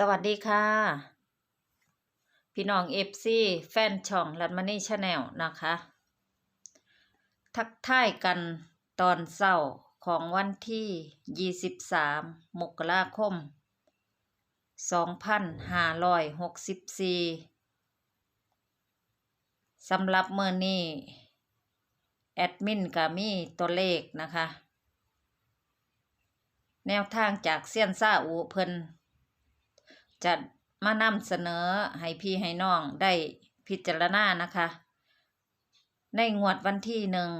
สวัสดีค่ะ พี่น้องเอฟซีแฟนช่องรัตมณีชาแนลนะคะ ทักทายกันตอนเศร้าของวันที่ 23 มกราคม 2564สำหรับเมื่อนี้ แอดมินก็มีตัวเลขนะคะ แนวทางจากเซียนซาอูเพิ่น จะมานำเสนอให้พี่ให้น้องได้พิจารณานะคะ ในงวดวันที่หนึ่ง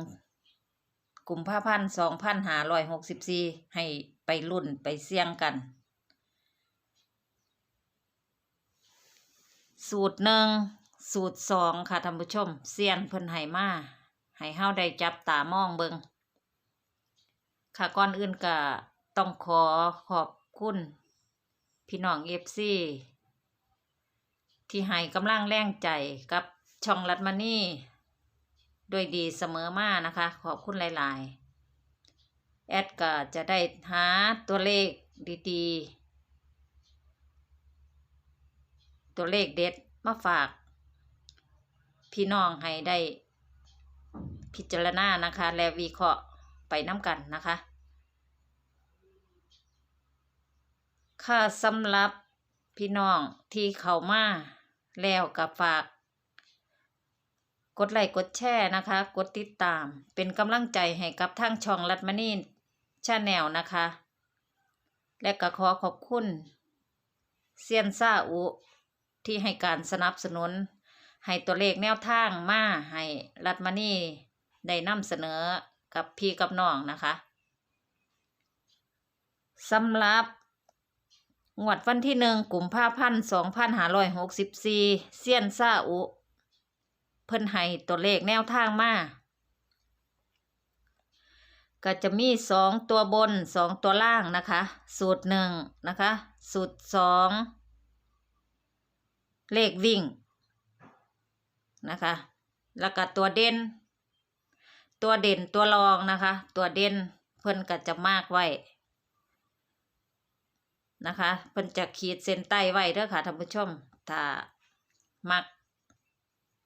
กลุ่มภาพันสองพันหาร้อยหกสิบสี่ให้ไปรุ่นไปเสี่ยงกัน สูตรหนึ่งสูตรสองค่ะท่านผู้ชมเซียนเพิ่นให้มาให้เฮาได้จับตามองเบิงค่ะก่อนอื่นก็ต้องขอขอบคุณ พี่น้องเอฟซีที่ให้กำลังแรงใจกับช่องรัดมานี่ด้วยดีเสมอมานะคะ ขอบคุณหลาย ๆ แอดก็จะได้หาตัวเลขดีๆ ตัวเลขเด็ดมาฝาก พี่น้องให้ได้พิจารณานะคะ และวิเคราะห์ไปน้ำกันนะคะ ค่ะสำหรับพี่น้องที่เข้ามาแล้วกับฝาก กดไลค์กดแชร์นะคะ กดติดตามเป็นกำลังใจให้กับทางช่องรัดมณีชาแนลนะคะ และก็ขอขอบคุณเซียนซาอุ ที่ให้การสนับสนุน ให้ตัวเลขแนวทางมาให้รัดมณีได้นำเสนอกับพี่กับน้องนะคะสำหรับ งวดวันที่หนึ่งกลุ่มภาพันสองพันหาร้อยหกสิบสี่เซียนซาอุ เพิ่นให้ตัวเลขแนวทางมาก็จะมีสองตัวบนสองตัวล่างนะคะ สูตรหนึ่งนะคะ สูตรสองเลขวิ่งนะคะ แล้วก็ตัวเด่น ตัวเด่นตัวรองนะคะ ตัวเด่นเพิ่นก็จะมากไว้ นะคะเพิ่นจะขีดเส้นใต้ไว้เด้อค่ะท่านผู้ชม ถ้ามัก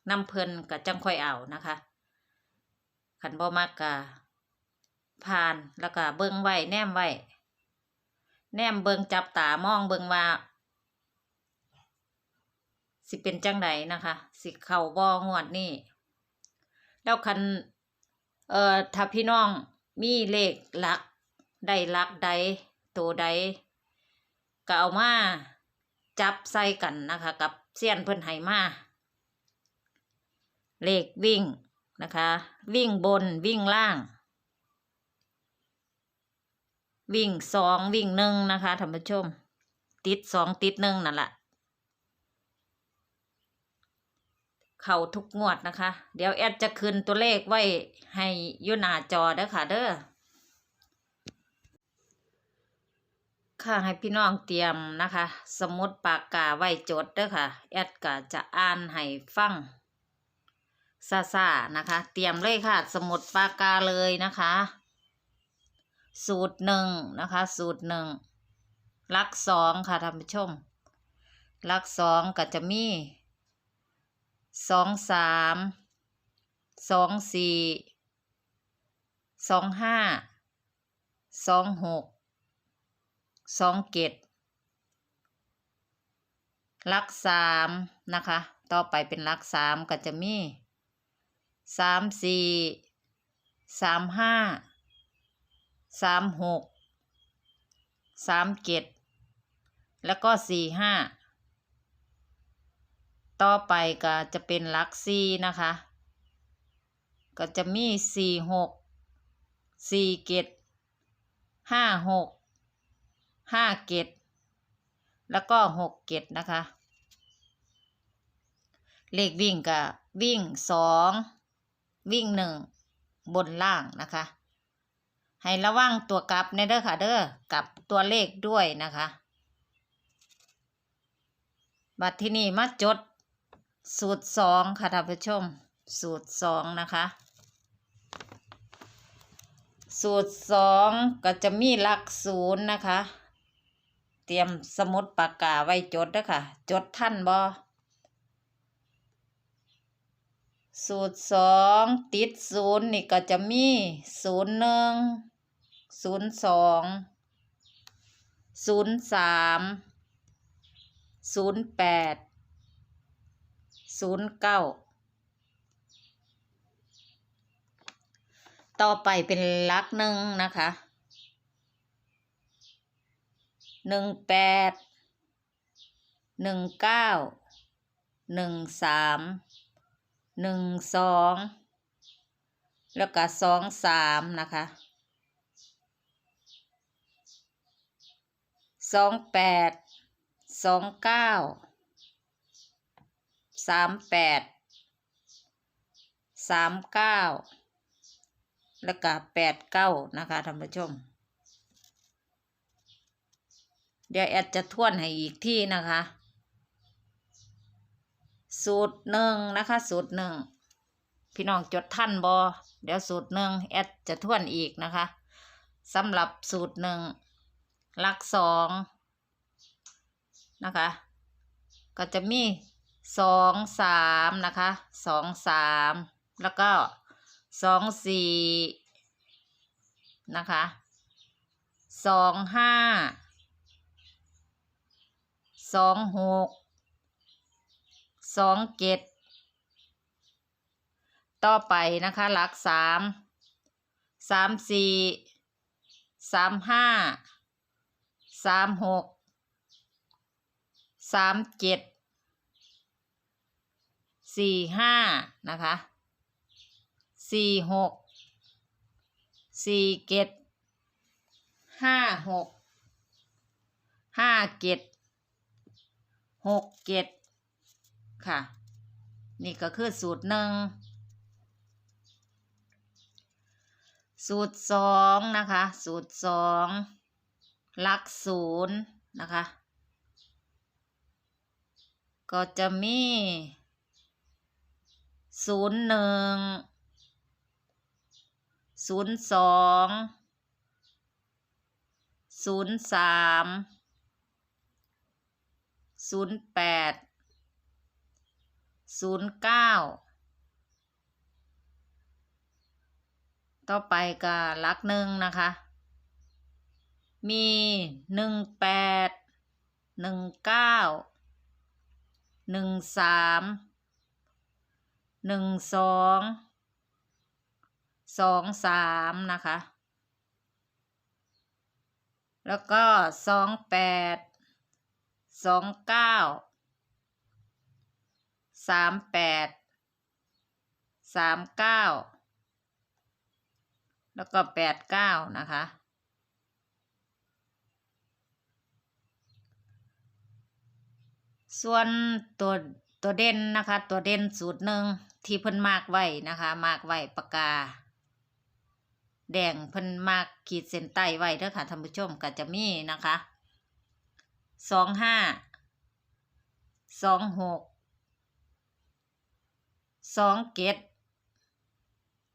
น้ำเพิ่นก็จังค่อยเอานะคะขันบ่มักก็ผ่านแล้วก็เบิ่งไว้แนมไว้แนมเบิ่งจับตามองเบิ่งว่า สิเป็นจังไดนะคะ สิเข้าบ่งวดนี้แล้วคันเอ่อถ้าพี่น้องมีเลขหลัก ได้หลักใดตัวใด ก็เอามาจับใส่กันนะคะ กับเสี้ยนเพิ่นไหมาเลขวิ่งนะคะ วิ่งบนวิ่งล่าง วิ่งสองวิ่งหนึ่งนะคะท่านผู้ชม ติดสองติดหนึ่งนั่นแหละเข่าทุกงวดนะคะ เดี๋ยวแอดจะคืนตัวเลขไว้ให้ยูนาจอเด้อค่ะเด้อ ค่ะให้พี่น้องเตรียมนะคะ สมุดปากกาไว้จดเด้อค่ะ แอดก็จะอ่านให้ฟังซาซานะคะ เตรียมเลยค่ะ สมุดปากกาเลยนะคะ สูตรหนึ่งนะคะ สูตรหนึ่งลักสองค่ะท่านผู้ชมลักสองก็จะมีสองสามสองสี่สองห้าสองหก สองเกตลักสามนะคะ ต่อไปเป็นลักสามก็จะมีสามสี่สามห้าสามหกสามเกตแล้วก็สี่ห้าต่อไปก็จะเป็นลักสี่นะคะ ก็จะมีสี่หกสี่เกตห้าหก ห้าเกตแล้วก็หกเกตนะคะ เลขวิ่งกับวิ่งสองวิ่งหนึ่งบนล่างนะคะ ให้ระวังตัวกลับในเด้อค่ะเด้อกับตัวเลขด้วยนะคะบัดที่นี่มาจดสูตรสองค่ะท่านผู้ชม สูตรสองนะคะ สูตรสองก็จะมีหลักศูนย์นะคะ รียมสมุดปากกาไว้จดเด้อค่ะ จดท่านบ่สูตรสองติดศูนย์นี่ก็จะมีศูนย์หนึ่งศูนย์สองศูนย์สามศูนย์แปดศูนย์เก้าต่อไปเป็นลักหนึ่งนะคะ หนึ่งแปดหนึ่งเก้าหนึ่งสามหนึ่งสองแล้วก็สองสามนะคะสองแปดสองเก้าสามแปดสามเก้าแล้วก็แปดเก้านะคะท่านผู้ชม เดี๋ยวแอดจะทวนให้อีกที่นะคะ สูตรหนึ่งนะคะ สูตรหนึ่งพี่น้องจดท่านบอเดี๋ยวสูตรหนึ่งแอดจะทวนอีกนะคะสำหรับสูตรหนึ่งหลักสองนะคะ ก็จะมีสองสามนะคะสองสามแล้วก็สองสี่นะคะสองห้า สองหกสองเจ็ดต่อไปนะคะหลักสามสามสี่สามห้าสามหกสามเจ็ดสี่ห้านะคะสี่หกสี่เจ็ดห้าหกห้าเจ็ด หกเจ็ดค่ะ นี่ก็คือสูตรหนึ่งสูตรสองนะคะ สูตรสองหลักศูนย์นะคะ ก็จะมีศูนย์หนึ่งศูนย์สองศูนย์สาม ศูนย์แปดศูนย์เก้าต่อไปก็หลักหนึ่งนะคะ มีหนึ่งแปดหนึ่งเก้าหนึ่งสามหนึ่งสองสองสามนะคะ แล้วก็สองแปด สองเก้าสามแปดสามเก้าแล้วก็แปดเก้านะคะ ส่วนตัวตัวเด่นนะคะ ตัวเด่นสูตรหนึ่งที่เพิ่นมากไว้นะคะ มากไว้ปากกา แดงเพิ่นมากขีดเส้นใต้ไว้เด้อค่ะท่านผู้ชมก็จะมีนะคะ สองห้าสองหกสองเกต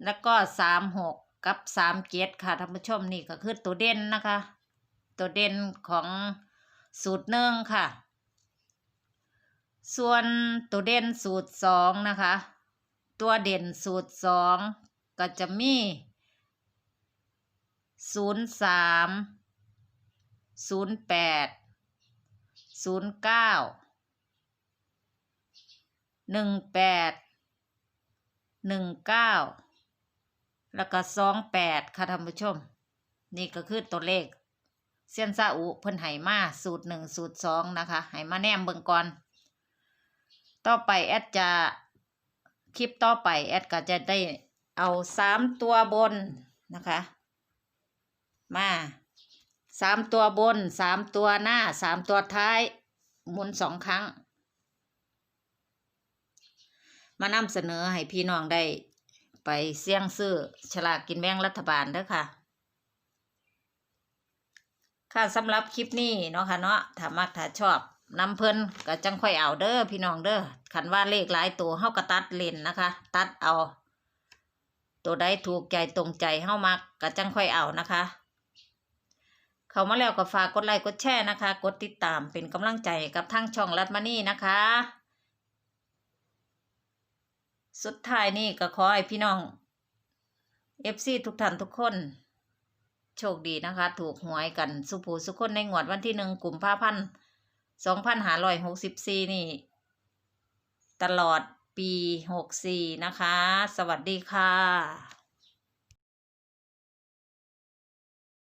แล้วก็สามหกกับสามเกตค่ะท่านผู้ชมนี่ก็คือตัวเด่นนะคะ ตัวเด่นของสูตรหนึ่งค่ะ ส่วนตัวเด่นสูตรสองนะคะ ตัวเด่นสูตรสองก็จะมีศูนย์สามศูนย์แปด ศูนย์เก้าหนึ่งแปดหนึ่งเก้าแล้วก็สองแปดค่ะท่านผู้ชม นี่ก็คือตัวเลข เซียนซาอุเพิ่นไหมาสูตรหนึ่งสูตรสองนะคะไหมาแนมเบิ่งก่อน ต่อไปแอดจะคลิปต่อไปแอดก็จะได้เอาสามตัวบนนะคะ มา สามตัวบนสามตัวหน้าสามตัวท้าย หมุนสองครั้ง มานำเสนอให้พี่น้องได้ ไปเสี่ยงซื้อฉลากกินแบ่งรัฐบาลเด้อค่ะ ค่ะสำหรับคลิปนี้เนาะค่ะเนาะถ้ามักถ้าชอบนำเพิ่นก็จังค่อยเอาเด้อพี่น้องเด้อขันว่าเลขหลายตัวเฮาก็ตัดเลนนะคะ ตัดเอา ตัวใดถูกใจตรงใจเฮามักก็จังค่อยเอานะคะ เข้ามาแล้วก็ฝากกดไลค์กดแชร์นะคะ กดติดตามเป็นกำลังใจกับทางช่องรัดมานี่นะคะ สุดท้ายนี่ก็ขอให้พี่น้อง FC ทุกท่านทุกคน โชคดีนะคะ ถูกหวยกันสุภูสุคนในงวดวันที่หนึ่งกลุ่มภาพันสองพันหาร้อยหกสิบสี่นี่ ตลอดปีหกสี่นะคะ สวัสดีค่ะ